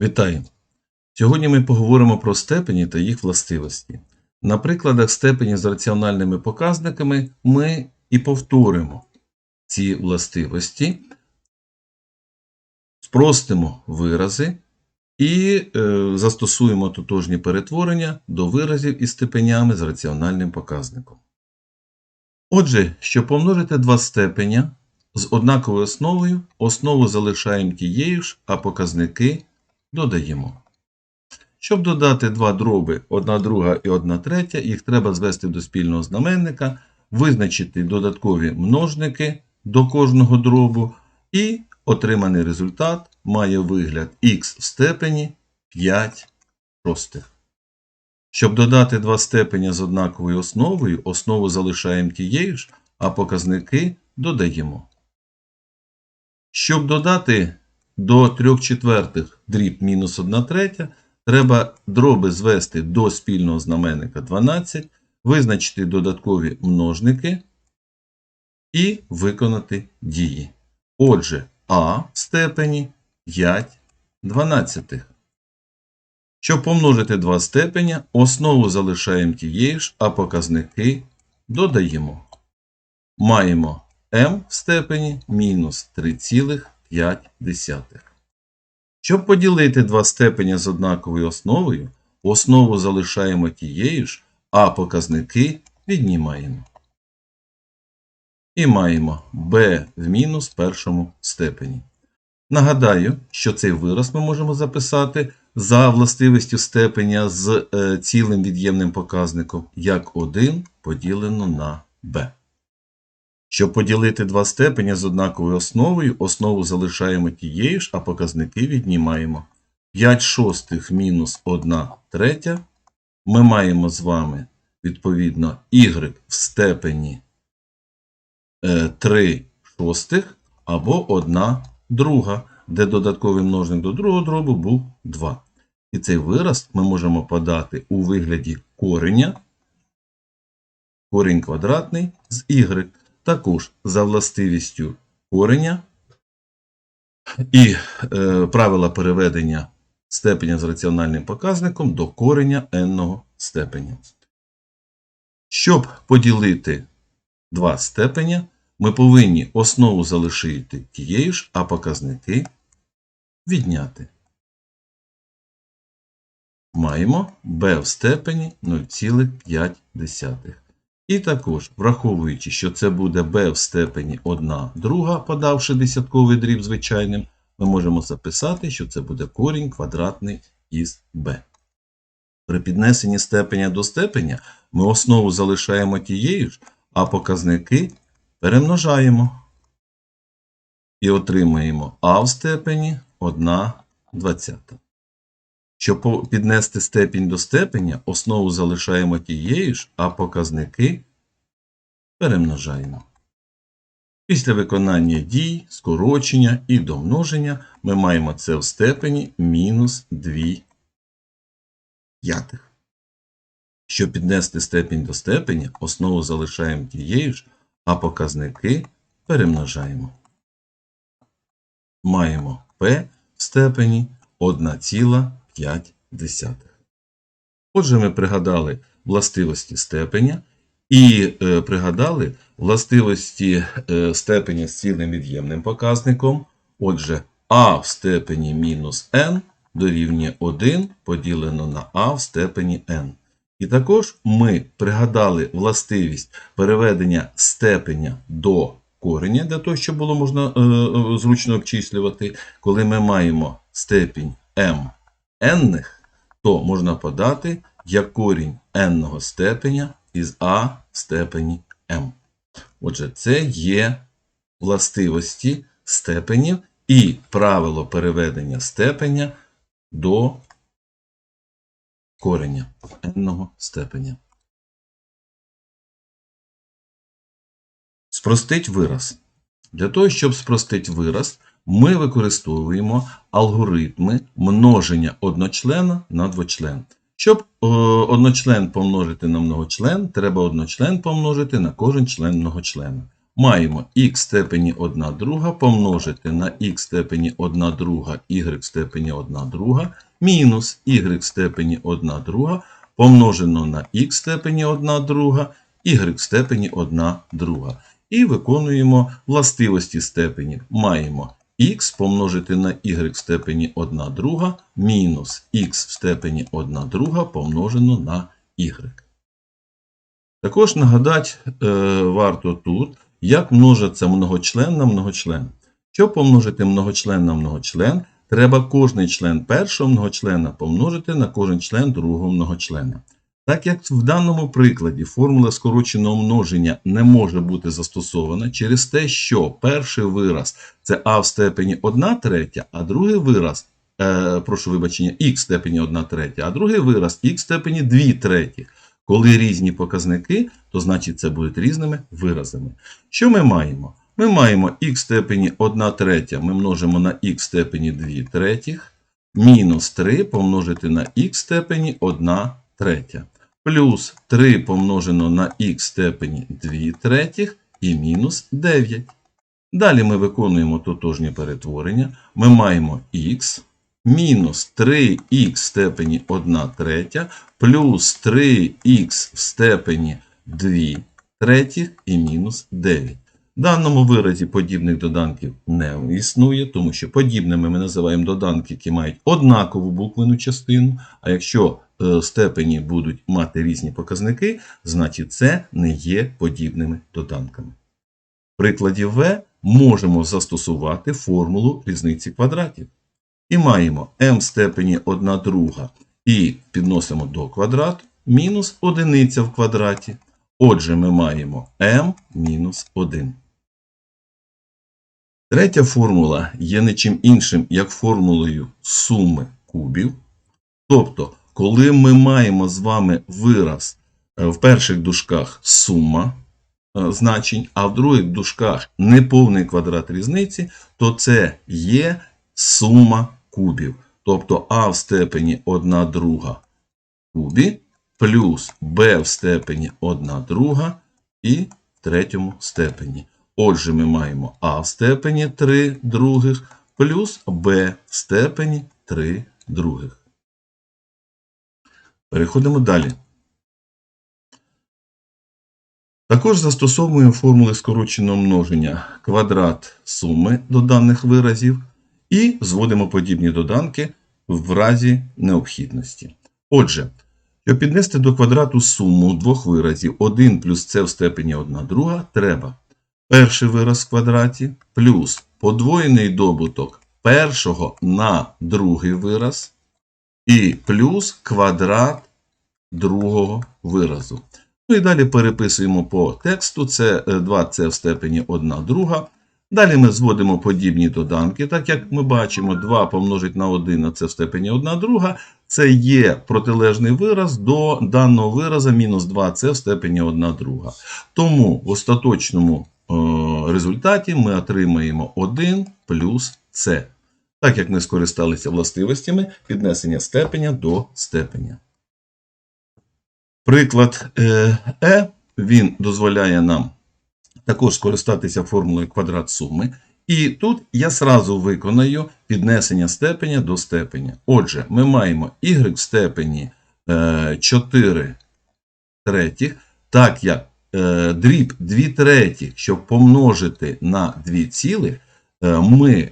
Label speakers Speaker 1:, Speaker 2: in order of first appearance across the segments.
Speaker 1: Вітаю! Сьогодні ми поговоримо про степені та їх властивості. На прикладах степені з раціональними показниками ми і повторимо ці властивості, спростимо вирази і е, застосуємо тотожні перетворення до виразів із степенями з раціональним показником. Отже, щоб помножити два степеня з однаковою основою, основу залишаємо тією ж, а показники додаємо. Щоб додати два дроби, одна друга і одна третя, їх треба звести до спільного знаменника, визначити додаткові множники до кожного дробу, і отриманий результат має вигляд х в степені 5 шостих. Щоб додати два степеня з однаковою основою, основу залишаємо тією ж, а показники додаємо. Щоб додати до 3 четвертих дріб мінус 1 третя, треба дроби звести до спільного знаменника 12, визначити додаткові множники і виконати дії. Отже, а в степені 5 дванадцятих. Щоб помножити два степеня, основу залишаємо тією ж, а показники додаємо. Маємо m в степені мінус 3,5. Щоб поділити два степеня з однаковою основою, основу залишаємо тією ж, а показники віднімаємо. І маємо b в мінус першому степені. Нагадаю, що цей вираз ми можемо записати за властивістю степеня з е, цілим від'ємним показником як 1 поділено на b. Щоб поділити два степеня з однаковою основою, основу залишаємо тією ж, а показники віднімаємо. 5 шостих мінус 1 третя. Ми маємо з вами, відповідно, y в степені е, 3 шостих або 1 друга, де додатковий множник до другого дробу був 2. І цей вираз ми можемо подати у вигляді кореня, корінь квадратний з y. Також за властивістю кореня і е, правила переведення степеня з раціональним показником до кореня n степеня. Щоб поділити два степеня, ми повинні основу залишити тією ж, а показники відняти. Маємо b в степені 0,5. І також, враховуючи, що це буде b в степені 1 друга, подавши десятковий дріб звичайним, ми можемо записати, що це буде корінь квадратний із b. При піднесенні степеня до степеня ми основу залишаємо тією ж, а показники перемножаємо. І отримаємо а в степені 1 двадцята. Щоб піднести степінь до степеня, основу залишаємо тією ж, а показники перемножаємо. Після виконання дій, скорочення і домноження ми маємо це в степені мінус 2 п'ятих. Щоб піднести степінь до степеня, основу залишаємо тією ж, а показники перемножаємо. Маємо p в степені 1,5. 5. Отже, ми пригадали властивості степеня і е, пригадали властивості е, степеня з цілим від'ємним показником. Отже, а в степені мінус n дорівнює 1 поділено на а в степені n. І також ми пригадали властивість переведення степеня до кореня, для того, щоб було можна е, е, зручно обчислювати, коли ми маємо степінь m n-них, то можна подати як корінь n степеня із а в степені m. Отже, це є властивості степенів і правило переведення степеня до кореня n степеня. Спростить вираз. Для того, щоб спростити вираз, ми використовуємо алгоритми множення одночлена на двочлен. Щоб е, одночлен помножити на многочлен, треба одночлен помножити на кожен член многочлена. маємо х степені 1 друга помножити на х в степені 1 друга y в степені 1 друга мінус y в степені 1 друга помножено на х степені 1 друга y в степені 1 друга. І виконуємо властивості степені. Маємо х помножити на y в степені 1 друга мінус х в степені 1 друга помножено на y. Також нагадати е, варто тут, як множиться многочлен на многочлен. Щоб помножити многочлен на многочлен, треба кожний член першого многочлена помножити на кожен член другого многочлена. Так як в даному прикладі формула скороченого множення не може бути застосована через те, що перший вираз це а в степені 1 третя, а другий вираз, е, прошу вибачення, х в степені 1 третя, а другий вираз х в степені 2 треті. Коли різні показники, то значить це будуть різними виразами. Що ми маємо? Ми маємо х в степені 1 третя, ми множимо на х в степені 2 третіх, мінус 3 помножити на х в степені 1 третя, плюс 3 помножено на х степені 2 третіх і мінус 9. Далі ми виконуємо тотожні перетворення. Ми маємо х мінус 3х в степені 1 третя плюс 3х в степені 2 третіх і мінус 9. В даному виразі подібних доданків не існує, тому що подібними ми називаємо доданки, які мають однакову буквену частину. А якщо е, степені будуть мати різні показники, значить це не є подібними доданками. В прикладі В можемо застосувати формулу різниці квадратів. І маємо m в степені 1 друга і підносимо до квадрату мінус одиниця в квадраті. Отже, ми маємо m мінус 1. Третя формула є не чим іншим, як формулою суми кубів. Тобто, коли ми маємо з вами вираз е, в перших дужках сума е, значень, а в других дужках неповний квадрат різниці, то це є сума кубів. Тобто а в степені 1 друга кубі плюс b в степені 1 друга і в третьому степені. Отже, ми маємо а в степені 3 других плюс b в степені 3 других. Переходимо далі. Також застосовуємо формули скороченого множення квадрат суми до даних виразів і зводимо подібні доданки в разі необхідності. Отже, щоб піднести до квадрату суму двох виразів 1 плюс c в степені 1 друга, треба перший вираз в квадраті плюс подвоєний добуток першого на другий вираз і плюс квадрат другого виразу. Ну і далі переписуємо по тексту. Це 2c в степені 1 друга. Далі ми зводимо подібні доданки, так як ми бачимо, 2 помножить на 1 на це в степені 1 друга. Це є протилежний вираз до даного вираза мінус 2c в степені 1 друга. Тому в остаточному е, результаті ми отримаємо 1 плюс c. Так як ми скористалися властивостями піднесення степеня до степеня. Приклад е, він дозволяє нам також скористатися формулою квадрат суми. І тут я сразу виконаю піднесення степеня до степеня. Отже, ми маємо y в степені 4 третіх, так як е, дріб 2 третіх, щоб помножити на 2 ціли, е, ми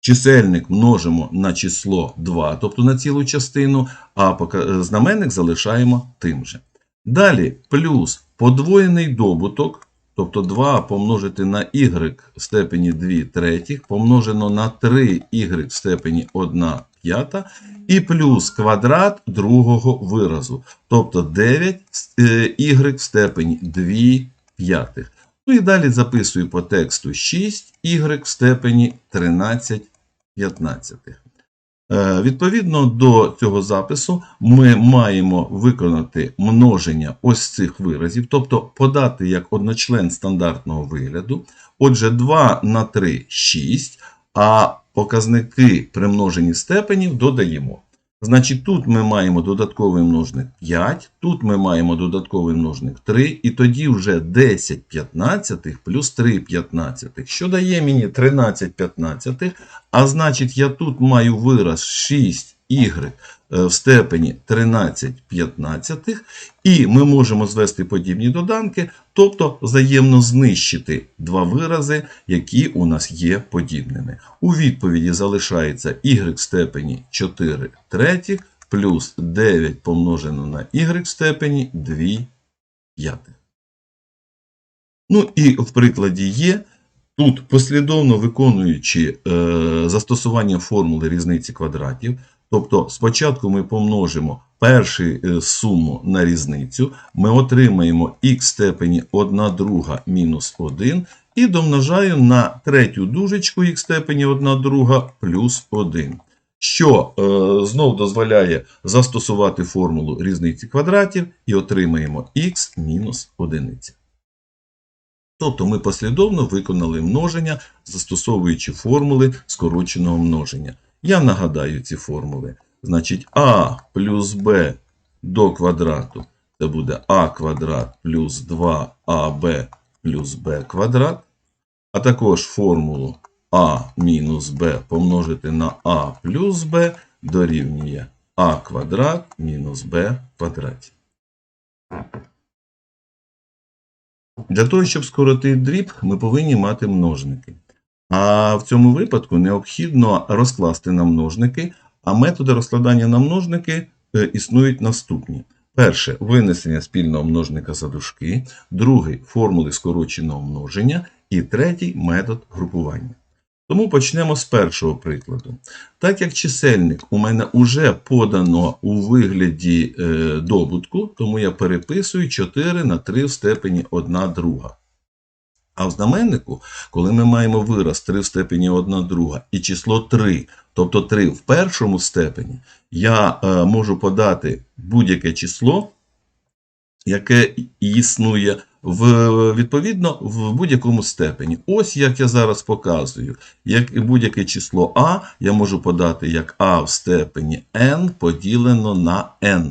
Speaker 1: чисельник множимо на число 2, тобто на цілу частину, а знаменник залишаємо тим же. Далі плюс подвоєний добуток. Тобто 2 помножити на y в степені 2 третіх, помножено на 3y в степені 1 п'ята, і плюс квадрат другого виразу. Тобто 9y е, в степені 2 п'ятих. Ну і далі записую по тексту 6y в степені 13 п'ятнадцятих. Е, відповідно до цього запису, ми маємо виконати множення ось цих виразів, тобто подати як одночлен стандартного вигляду. Отже, 2 на 3 6, а показники примножені степенів додаємо. Значить, тут ми маємо додатковий множник 5, тут ми маємо додатковий множник 3, і тоді вже 10 п'ятнадцятих плюс 3 п'ятнадцятих, що дає мені 13 п'ятнадцятих, а значить, я тут маю вираз 6y е, в степені 13 п'ятнадцятих, і ми можемо звести подібні доданки, тобто взаємно знищити два вирази, які у нас є подібними. У відповіді залишається y в степені 4 третіх плюс 9 помножено на y в степені 2 п'ятих. Ну і в прикладі є. Тут послідовно виконуючи е, застосування формули різниці квадратів, тобто спочатку ми помножимо першу е, суму на різницю, ми отримаємо х в степені 1 друга мінус 1 і домножаю на третю дужечку х в степені 1 друга плюс 1, що е, знов дозволяє застосувати формулу різниці квадратів і отримаємо х мінус 1. Тобто ми послідовно виконали множення, застосовуючи формули скороченого множення. Я нагадаю ці формули. Значить, а плюс b до квадрату це буде а квадрат плюс 2аб плюс b квадрат. А також формулу а мінус b помножити на а плюс b дорівнює а квадрат мінус b квадраті. Для того, щоб скоротити дріб, ми повинні мати множники. А в цьому випадку необхідно розкласти на множники, а методи розкладання на множники е, існують наступні. Перше винесення спільного множника за дужки, другий формули скороченого множення і третій метод групування. Тому почнемо з першого прикладу. Так як чисельник у мене вже подано у вигляді е, добутку, тому я переписую 4 на 3 в степені 1 друга. А в знаменнику, коли ми маємо вираз 3 в степені 1 друга і число 3, тобто 3 в першому степені, я е, можу подати будь-яке число, яке існує в, відповідно в будь-якому степені. Ось як я зараз показую. Як будь-яке число А я можу подати як А в степені n поділено на n.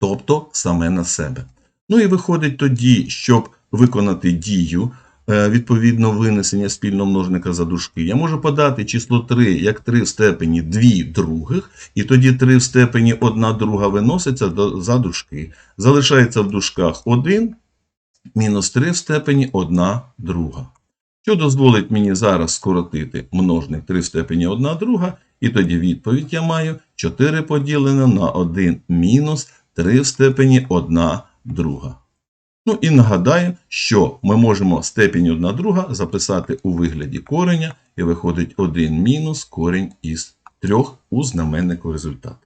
Speaker 1: Тобто саме на себе. Ну і виходить тоді, щоб виконати дію, е, відповідно винесення спільного множника за дужки, я можу подати число 3 як 3 в степені 2 других, і тоді 3 в степені 1 друга виноситься за дужки. Залишається в дужках 1 мінус 3 в степені 1 друга. Що дозволить мені зараз скоротити множник 3 в степені 1 друга, і тоді відповідь я маю 4 поділене на 1 мінус 3 в степені 1 друга. Ну і нагадаю, що ми можемо степінь 1 друга записати у вигляді кореня, і виходить 1 мінус корінь із 3 у знаменнику результату.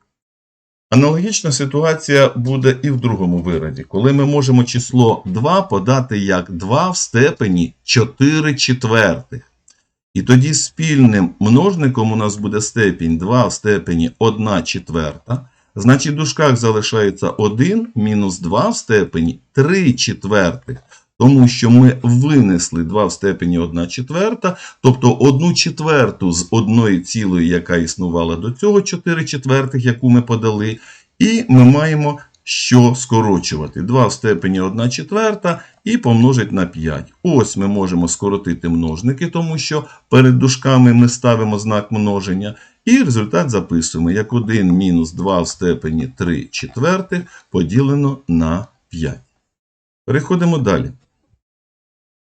Speaker 1: Аналогічна ситуація буде і в другому виразі, коли ми можемо число 2 подати як 2 в степені 4 четвертих. І тоді спільним множником у нас буде степінь 2 в степені 1 четверта. Значить, в дужках залишається 1 мінус 2 в степені 3 четвертих. Тому що ми винесли 2 в степені 1 четверта, тобто 1 четверту з одної цілої, яка існувала до цього, 4 четвертих, яку ми подали, і ми маємо що скорочувати. 2 в степені 1 четверта і помножить на 5. Ось ми можемо скоротити множники, тому що перед дужками ми ставимо знак множення. І результат записуємо як 1 мінус 2 в степені 3 четвертих поділено на 5. Переходимо далі.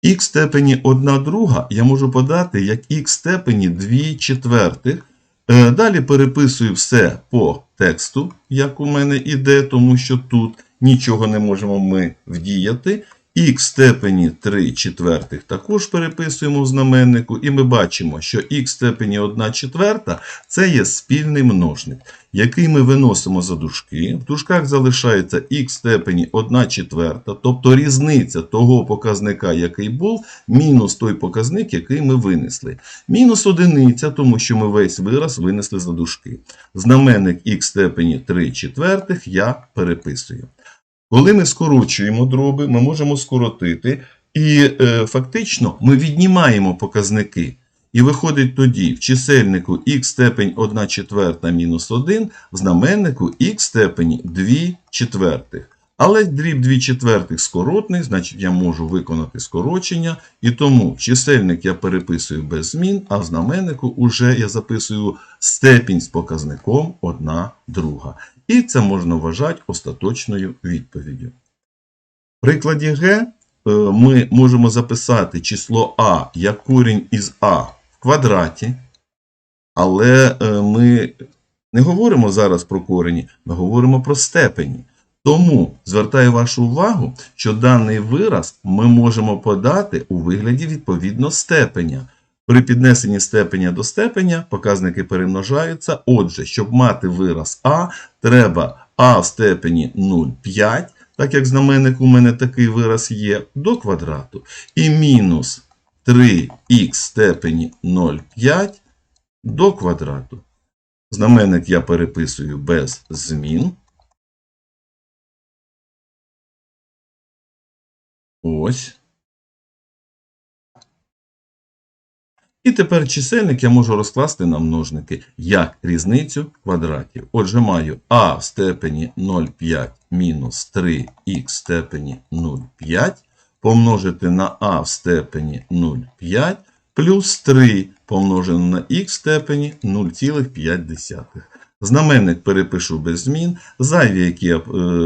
Speaker 1: Х степені 1 друга я можу подати як х степені 2 четвертих. Е, Далі переписую все по тексту, як у мене іде, тому що тут нічого не можемо ми вдіяти. Х степені 3 четвертих також переписуємо в знаменнику, і ми бачимо, що х степені 1 четверта це є спільний множник, який ми виносимо за дужки. В дужках залишається х степені 1 четверта, тобто різниця того показника, який був, мінус той показник, який ми винесли. Мінус одиниця, тому що ми весь вираз винесли за дужки. Знаменник х степені 3 четвертих я переписую. Коли ми скорочуємо дроби, ми можемо скоротити, і е, фактично ми віднімаємо показники. І виходить тоді в чисельнику х степень 1 четверта мінус 1, в знаменнику х степені 2 четвертих. Але дріб 2 четвертих скоротний, значить я можу виконати скорочення. І тому чисельник я переписую без змін, а в знаменнику вже я записую степінь з показником 1 друга. І це можна вважати остаточною відповіддю. В прикладі Г е, ми можемо записати число А як корінь із А в квадраті, але е, ми не говоримо зараз про корені, ми говоримо про степені. Тому звертаю вашу увагу, що даний вираз ми можемо подати у вигляді відповідно степеня. При піднесенні степеня до степеня показники перемножаються. Отже, щоб мати вираз А, треба А в степені 0,5, так як знаменник у мене такий вираз є, до квадрату. І мінус 3х в степені 0,5 до квадрату. Знаменник я переписую без змін. Ось. І тепер чисельник я можу розкласти на множники як різницю квадратів. Отже, маю а в степені 0,5 мінус 3х в степені 0,5 помножити на а в степені 0,5 плюс 3 помножено на х в степені 0,5. Знаменник перепишу без змін. Зайві які е,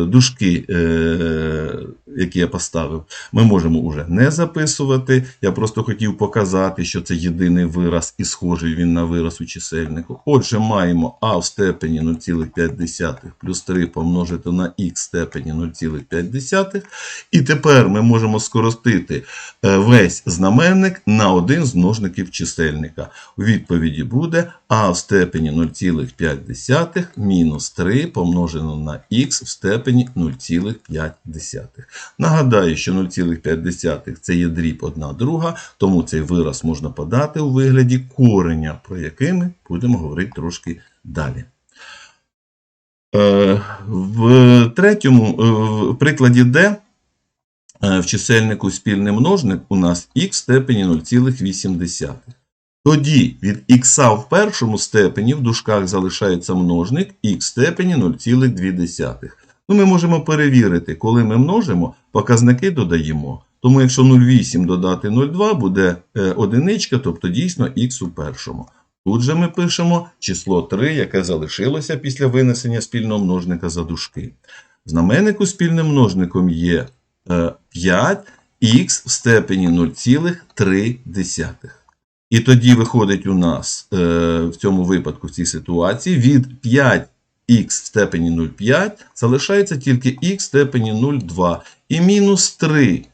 Speaker 1: дужки, е, які я поставив, ми можемо вже не записувати. Я просто хотів показати, що це єдиний вираз і схожий він на вираз у чисельнику. Отже, маємо а в степені 0,5 плюс 3 помножити на х в степені 0,5. І тепер ми можемо скоротити е, весь знаменник на один з множників чисельника. У відповіді буде а в степені 0,5 мінус 3 помножено на х в степені 0,5. Нагадаю, що 0,5 це є дріб 1 друга, тому цей вираз можна подати у вигляді кореня, про який ми будемо говорити трошки далі. Е, В третьому е, в прикладі D е, в чисельнику спільний множник у нас х в степені 0,8. Тоді від х в першому степені в дужках залишається множник х в степені 0,2. Ну, Ми можемо перевірити, коли ми множимо, показники додаємо. Тому якщо 0,8 додати 0,2 буде е, одиничка, тобто дійсно х у першому. Тут же ми пишемо число 3, яке залишилося після винесення спільного множника за дужки. Знаменнику спільним множником є 5х в степені 0,3. І тоді виходить у нас е, в цьому випадку, в цій ситуації, від 5х в степені 0,5 залишається тільки х в степені 0,2 і мінус 3,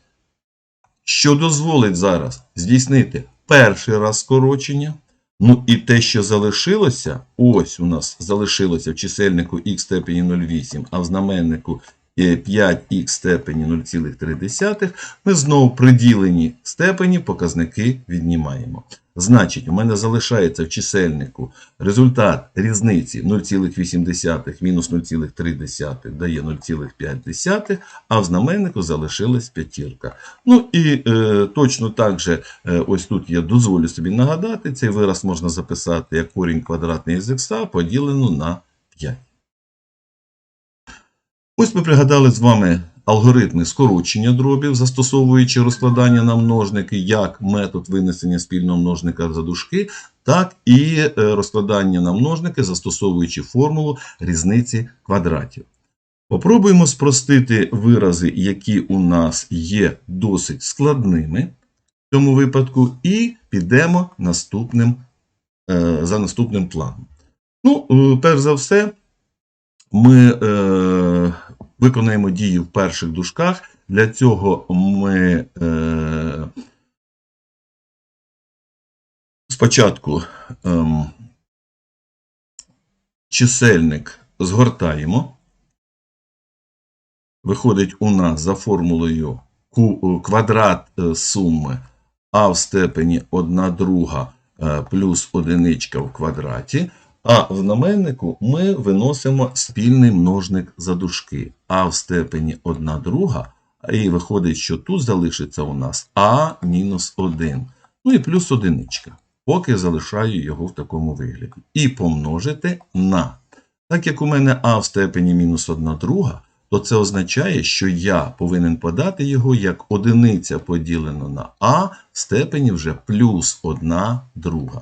Speaker 1: що дозволить зараз здійснити перший раз скорочення. Ну і те, що залишилося, ось у нас залишилося в чисельнику х в степені 0,8, а в знаменнику 5х степені 0,3, ми знову приділені степені показники віднімаємо. Значить, у мене залишається в чисельнику результат різниці 0,8 мінус 0,3 дає 0,5, а в знаменнику залишилась п'ятірка. Ну і е, точно так же, е, ось тут я дозволю собі нагадати, цей вираз можна записати як корінь квадратний з х поділено на 5. Ось ми пригадали з вами алгоритми скорочення дробів, застосовуючи розкладання на множники, як метод винесення спільного множника за дужки, так і е, розкладання на множники, застосовуючи формулу різниці квадратів. Попробуємо спростити вирази, які у нас є досить складними в цьому випадку, і підемо наступним, е, за наступним планом. Ну, е, перш за все, ми виконаємо дії в перших дужках. Для цього ми е, спочатку е, чисельник згортаємо. Виходить у нас за формулою квадрат е, суми а в степені 1 друга е, плюс одиничка в квадраті. А в знаменнику ми виносимо спільний множник за дужки. А в степені 1 друга, і виходить, що тут залишиться у нас а мінус 1. Ну і плюс одиничка. Поки залишаю його в такому вигляді. І помножити на. Так як у мене а в степені мінус 1 друга, то це означає, що я повинен подати його як одиниця поділено на а в степені вже плюс 1 друга.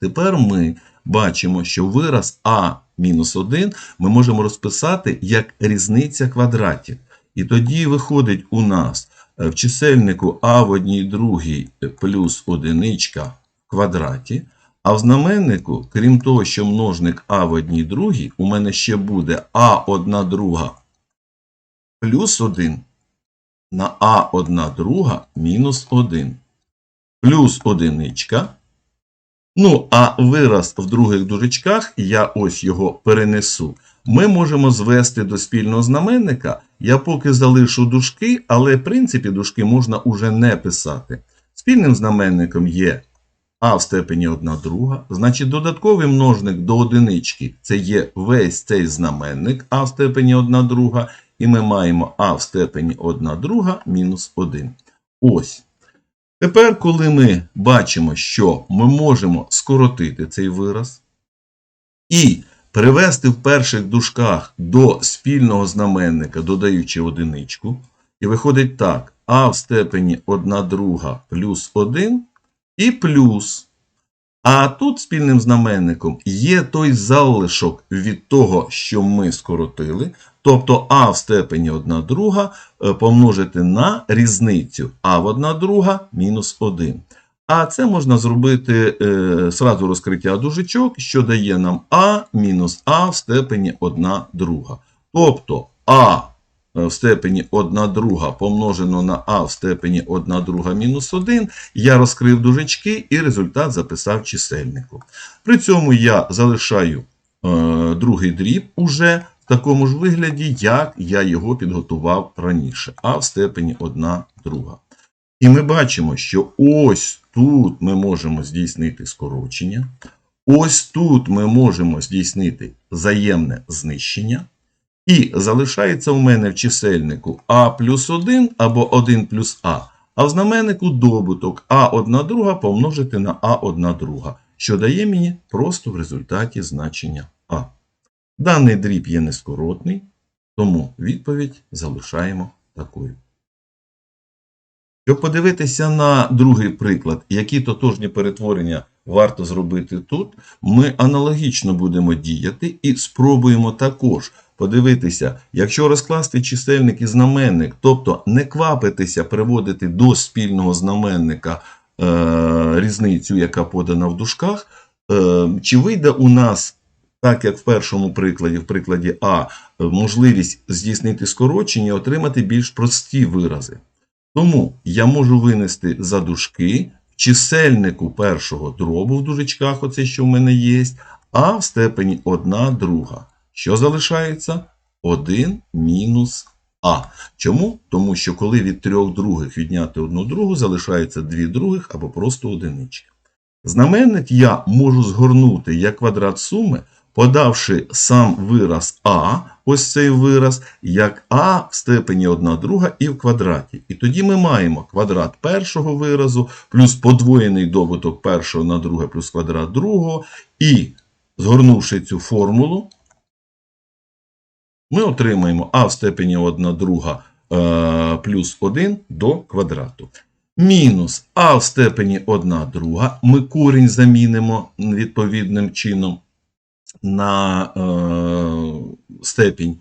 Speaker 1: Тепер ми бачимо, що вираз а мінус 1 ми можемо розписати як різниця квадратів. І тоді виходить у нас е, в чисельнику а в одній другій плюс одиничка в квадраті. А в знаменнику, крім того, що множник а в одній другій, у мене ще буде а одна друга плюс 1 на а одна друга мінус 1. Плюс одиничка. Ну, а вираз в других дужечках, я ось його перенесу, ми можемо звести до спільного знаменника. Я поки залишу дужки, але в принципі дужки можна уже не писати. Спільним знаменником є а в степені 1 друга. Значить, додатковий множник до одинички це є весь цей знаменник а в степені 1 друга. І ми маємо а в степені 1 друга мінус 1. Ось. Тепер, коли ми бачимо, що ми можемо скоротити цей вираз і привести в перших дужках до спільного знаменника, додаючи одиничку, і виходить так: а в степені 1 друга плюс 1 і плюс. А тут спільним знаменником є той залишок від того, що ми скоротили, тобто а в степені 1 друга е, помножити на різницю а в 1 друга мінус 1. А це можна зробити е, сразу розкриття дужечок, що дає нам а мінус а в степені 1 друга. Тобто а е, в степені 1 друга помножено на а в степені 1 друга мінус 1, я розкрив дужечки і результат записав чисельнику. При цьому я залишаю е, другий дріб уже в такому ж вигляді, як я його підготував раніше, а в степені 1 друга. І ми бачимо, що ось тут ми можемо здійснити скорочення, ось тут ми можемо здійснити взаємне знищення. І залишається у мене в чисельнику а плюс 1 або 1 плюс а, а в знаменнику добуток а 1 друга помножити на а 1 друга, що дає мені просто в результаті значення а. Даний дріб є нескоротний, тому відповідь залишаємо такою. Щоб подивитися на другий приклад, які тотожні перетворення варто зробити тут, ми аналогічно будемо діяти і спробуємо також подивитися, якщо розкласти чисельник і знаменник, тобто не квапитися приводити до спільного знаменника е, різницю, яка подана в дужках, е, чи вийде у нас. Так як в першому прикладі, в прикладі А, можливість здійснити скорочення, отримати більш прості вирази. Тому я можу винести за дужки в чисельнику першого дробу в дужечках, оце що в мене є, а в степені 1 друга. Що залишається? 1 мінус а. Чому? Тому що коли від трьох других відняти одну другу, залишається дві других або просто одинички. Знаменник я можу згорнути як квадрат суми, подавши сам вираз А, ось цей вираз, як А в степені 1 друга і в квадраті. І тоді ми маємо квадрат першого виразу, плюс подвоєний добуток першого на друге, плюс квадрат другого. І згорнувши цю формулу, ми отримаємо А в степені 1 друга е, плюс 1 до квадрату. Мінус А в степені 1 друга. Ми корінь замінимо відповідним чином на е, степінь.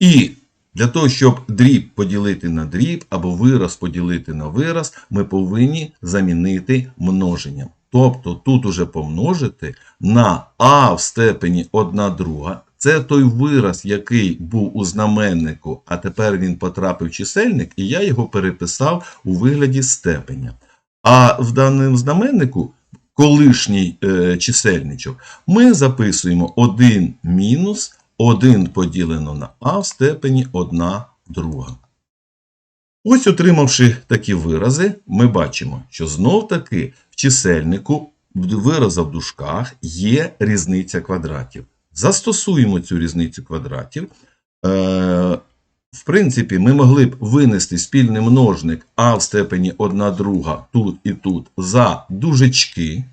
Speaker 1: І для того, щоб дріб поділити на дріб або вираз поділити на вираз, ми повинні замінити множенням. Тобто тут уже помножити на а в степені 1 друга. Це той вираз, який був у знаменнику, а тепер він потрапив в чисельник, і я його переписав у вигляді степеня. А в даному знаменнику колишній е, чисельничок, ми записуємо 1 мінус 1 поділено на а в степені 1 друга. Ось, отримавши такі вирази, ми бачимо, що знов-таки в чисельнику вираза в дужках є різниця квадратів. Застосуємо цю різницю квадратів. Е, в принципі, ми могли б винести спільний множник а в степені 1 друга тут і тут за дужечки.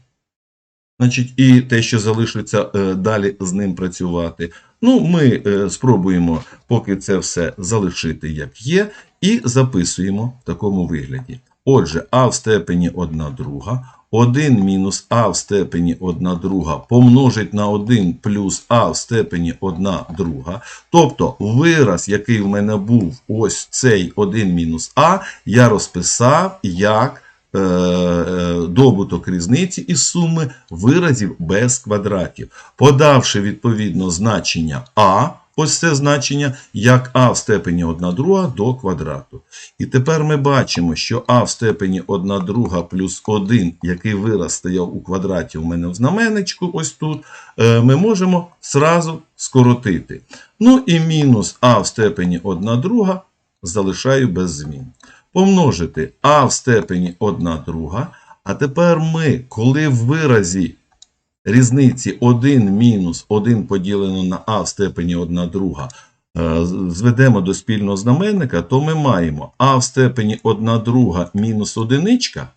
Speaker 1: значить, і те, що залишиться е, далі з ним працювати. Ну, ми е, спробуємо поки це все залишити як є, і записуємо в такому вигляді. Отже, а в степені 1 друга, 1 мінус а в степені 1 друга помножить на 1 плюс а в степені 1 друга. Тобто вираз, який в мене був ось цей 1 мінус а, я розписав як е, е, добуток різниці із суми виразів без квадратів, подавши відповідно значення а, ось це значення, як а в степені 1 друга до квадрату. І тепер ми бачимо, що а в степені 1 друга плюс 1, який вираз стояв у квадраті у мене в знаменечку, ось тут, е, ми можемо зразу скоротити. Ну і мінус а в степені 1 друга залишаю без змін. Помножити а в степені 1 друга. А тепер ми, коли в виразі різниці 1 мінус 1 поділено на а в степені 1 друга е, зведемо до спільного знаменника, то ми маємо а в степені 1 друга мінус одиничка,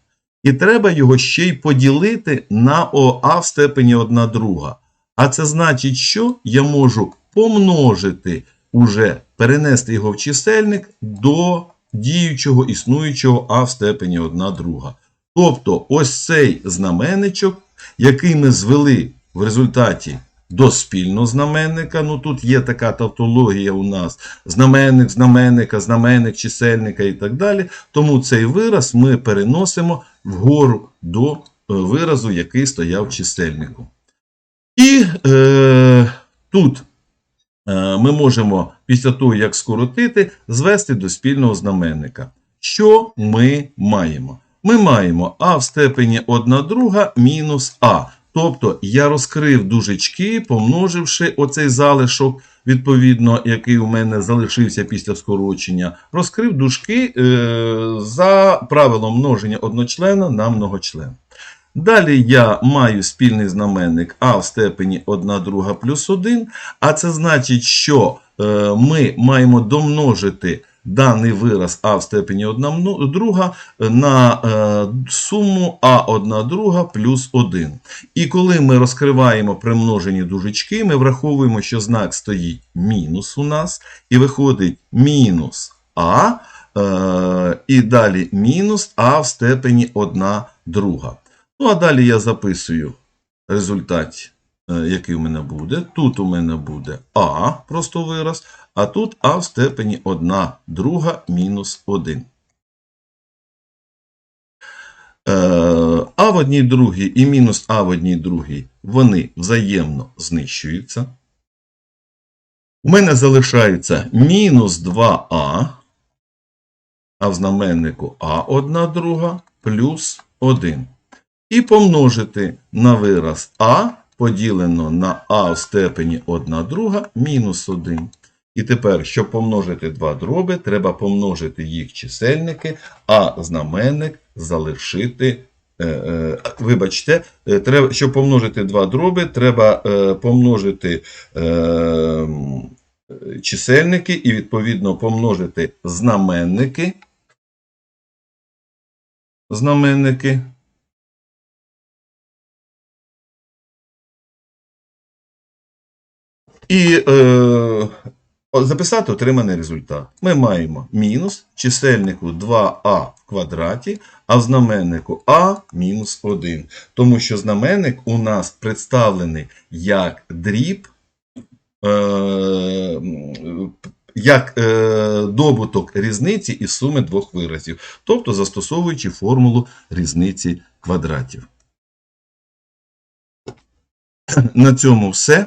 Speaker 1: і треба його ще й поділити на а в степені 1 друга. А це значить, що я можу помножити уже перенести його в чисельник до діючого існуючого а в степені 1 друга. Тобто ось цей знаменничок, який ми звели в результаті до спільного знаменника, ну тут є така тавтологія у нас, знаменник, знаменника, знаменник, чисельника і так далі. Тому цей вираз ми переносимо вгору до е, виразу, який стояв чисельнику. І е, тут е, ми можемо після того, як скоротити, звести до спільного знаменника. Що ми маємо? Ми маємо а в степені 1 друга мінус а. Тобто я розкрив дужечки, помноживши оцей залишок, відповідно, який у мене залишився після скорочення, розкрив дужки е, за правилом множення одночлена на многочлен. Далі я маю спільний знаменник а в степені 1 друга плюс 1, а це значить, що е, ми маємо домножити даний вираз а в степені 1 друга на е, суму а1 друга плюс 1. І коли ми розкриваємо примножені дужечки, ми враховуємо, що знак стоїть мінус у нас, і виходить мінус а, е, і далі мінус а в степені 1 друга. Ну, а далі я записую результат, е, який у мене буде. Тут у мене буде А, просто вираз, а тут А в степені 1 друга мінус 1. Е, А в одній другій і мінус А в одній другій вони взаємно знищуються. У мене залишається мінус 2а, а в знаменнику А одна друга плюс 1 і помножити на вираз а поділено на а в степені 1 друга мінус 1. І тепер, щоб помножити два дроби, треба помножити їх чисельники, а знаменник залишити. е, е, Вибачте, е, треба, щоб помножити два дроби, треба помножити чисельники і, відповідно, помножити знаменники. Знаменники. І записати отриманий результат. Ми маємо мінус чисельнику 2а в квадраті, а в знаменнику а мінус 1. Тому що знаменник у нас представлений як дріб, е, як е, добуток різниці із суми двох виразів, тобто застосовуючи формулу різниці квадратів. На цьому все.